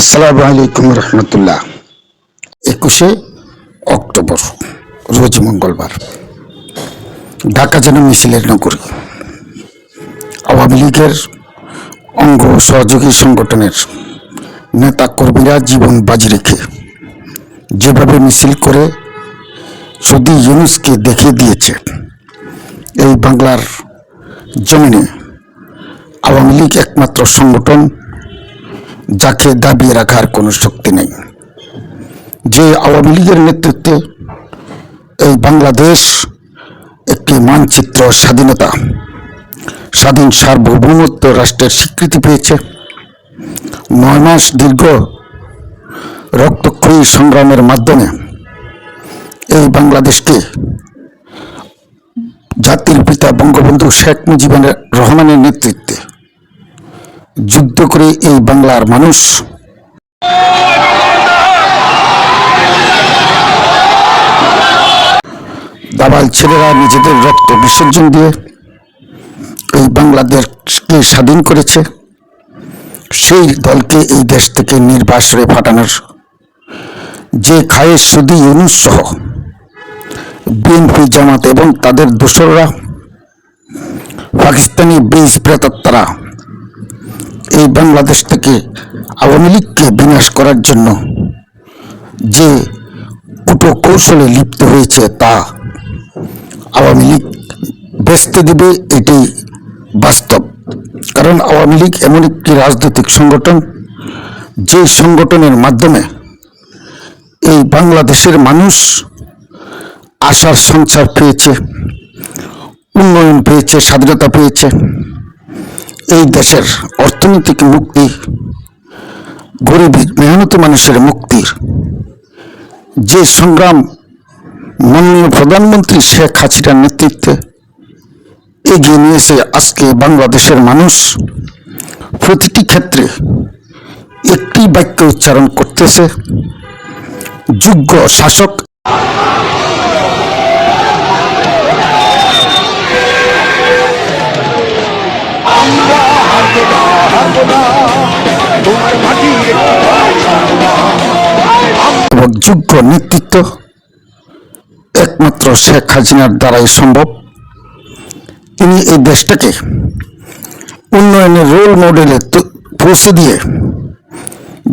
আসসালামু আলাইকুম রহমতুল্লাহ। একুশে অক্টোবর, রোজ মঙ্গলবার। ঢাকা যেন মিছিলের নগরী। আওয়ামী লীগের অঙ্গ সহযোগী সংগঠনের নেতা কর্মীরা জীবন বাজি রেখে যেভাবে মিছিল করে সদি ইউনুসকে দেখিয়ে দিয়েছে, এই বাংলার জমিনে আওয়ামী লীগ একমাত্র সংগঠন যাকে দাবিয়ে রাখার কোনো শক্তি নেই। যে আওয়ামী লীগের নেতৃত্বে এই বাংলাদেশ একটি মানচিত্র স্বাধীনতা, স্বাধীন সার্বভৌমত্ব রাষ্ট্রের স্বীকৃতি পেয়েছে, নয় মাস দীর্ঘ রক্তক্ষয়ী সংগ্রামের মাধ্যমে এই বাংলাদেশকে জাতির পিতা বঙ্গবন্ধু শেখ মুজিবুর রহমানের নেতৃত্বে যুদ্ধ করে এই বাংলার মানুষ। দাবাল ছেলেরা নিজেদের রক্ত বিসর্জন দিয়ে এই বাংলাদেশকে স্বাধীন করেছে। সেই দলকে এই দেশ থেকে নির্বাসনে ফাটানোর যে খায়ের সুদি ইউনুস সহ বিএনপি জামাত এবং তাদের দোসররা, পাকিস্তানি বীজ প্রেতাত্মারা এই বাংলাদেশ থেকে আওয়ামী লীগকে বিনাশ করার জন্য যে কৌশলে লিপ্ত হয়েছে তা আওয়ামী লীগ বেচতে দেবে এটি বাস্তব। কারণ আওয়ামী লীগ এমন একটি রাজনৈতিক সংগঠন, যে সংগঠনের মাধ্যমে এই বাংলাদেশের মানুষ আশার সঞ্চার পেয়েছে, উন্নয়ন পেয়েছে, স্বাধীনতা পেয়েছে। এই দেশের অর্থনৈতিক মুক্তি গরিব মেহনতি মানুষের মুক্তির যে সংগ্রাম মাননীয় প্রধানমন্ত্রী শেখ হাসিনার নেতৃত্বে এগিয়ে নিয়েছে আজকে বাংলাদেশের মানুষ, প্রতিটি ক্ষেত্রে একটি বাক্য উচ্চারণ করতেছে, যোগ্য শাসক যোগ্য নেতৃত্ব একমাত্র শেখ হাসিনার দ্বারাই সম্ভব। তিনি এই দেশটাকে উন্নয়নের রোল মডেলে পৌঁছে দিয়ে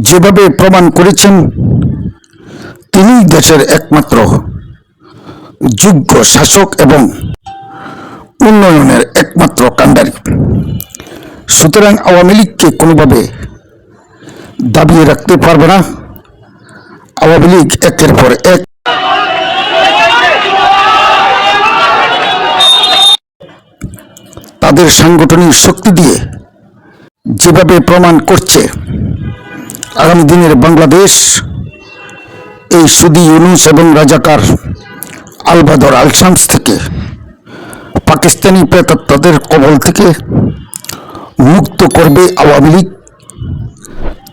যেভাবে প্রমাণ করেছেন তিনি দেশের একমাত্র যোগ্য শাসক এবং উন্নয়নের একমাত্র কাণ্ডারি। সুতরাং আওয়ামী লীগকে কোনোভাবে দাবিয়ে রাখতে পারবে না। আওয়ামী লীগ একের পর এক। তাদের সাংগঠনিক শক্তি দিয়ে যেভাবে প্রমাণ করছে, আগামী দিনের বাংলাদেশ, এই সুদি ইউনুস এবং রাজাকার আলবাদর আলসান্স থেকে, পাকিস্তানি প্রেতাত্মাদের কবল থেকে মুক্ত করবে আওয়ামী লীগ,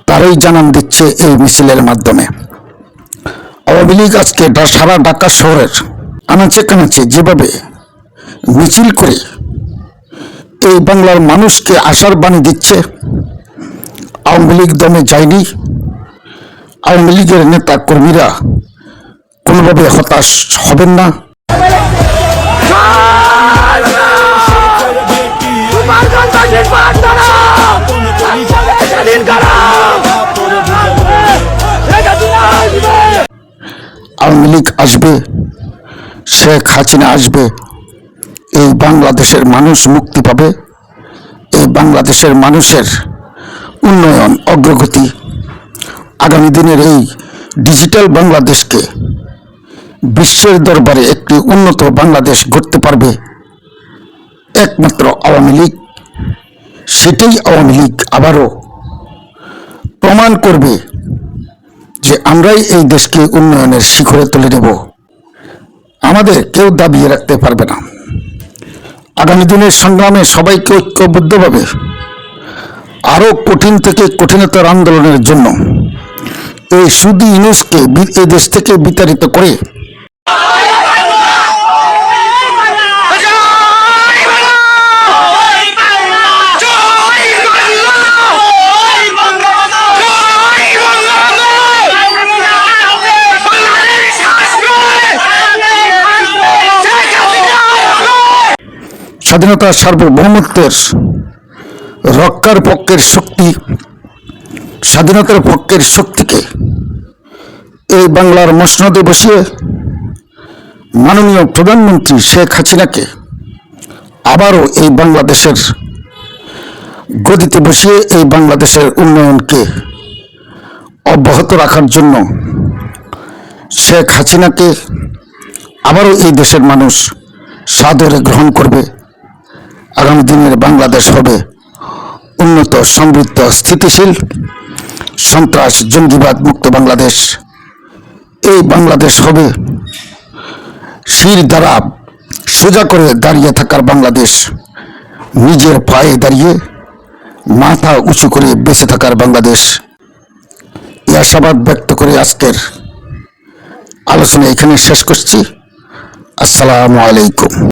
তারাই জানান দিচ্ছে এই মিছিলের মাধ্যমে। আওয়ামী লীগ আজকে সারা ঢাকা শহরের আনাচে কানাচে যেভাবে মিছিল করে এই বাংলার মানুষকে আশার বাণী দিচ্ছে, আওয়ামী লীগ দমে যায়নি। আওয়ামী লীগের নেতা কর্মীরা কোনোভাবে হতাশ হবেন না। তোমার আওয়ামী আসবে, শেখ হাসিনা আসবে, এই বাংলাদেশের মানুষ মুক্তি পাবে, এই বাংলাদেশের মানুষের উন্নয়ন, অগ্রগতি আগামী দিনের এই ডিজিটাল বাংলাদেশকে বিশ্বের দরবারে একটি উন্নত বাংলাদেশ গড়তে পারবে। একমাত্র আওয়ামী লীগ, সেটাই আওয়ামী লীগ আবারও প্রমাণ করবে যে আমরাই এই দেশকে উন্নয়নের শিখরে তুলে নেব। আমাদের কেউ দাবিয়ে রাখতে পারবে না। আগামী দিনের সংগ্রামে সবাইকে ঐক্যবদ্ধভাবে আরও কঠিন থেকে কঠিনতর আন্দোলনের জন্য এই সুদি ইউনুসকে এ দেশ থেকে বিতাড়িত করে স্বাধীনতা সার্বভৌমত্বের রক্ষার পক্ষের শক্তি, স্বাধীনতার পক্ষের শক্তিকে এই বাংলার মসনদে বসিয়ে মাননীয় প্রধানমন্ত্রী শেখ হাসিনাকে আবারও এই বাংলাদেশের গদিতে বসিয়ে এই বাংলাদেশের উন্নয়নকে অব্যাহত রাখার জন্য শেখ হাসিনাকে আবারও এই দেশের মানুষ সাদরে গ্রহণ করবে। আগামী দিনের বাংলাদেশ হবে উন্নত, সমৃদ্ধ, স্থিতিশীল, সন্ত্রাস, জঙ্গিবাদ মুক্ত বাংলাদেশ। এই বাংলাদেশ হবে শির দ্বারা সোজা করে দাঁড়িয়ে থাকার বাংলাদেশ। নিজের পায়ে দাঁড়িয়ে মাথা উঁচু করে বেঁচে থাকার বাংলাদেশ। এই আশাবাদ ব্যক্ত করে আজকের আলোচনা এখানে শেষ করছি। আসসালামু আলাইকুম।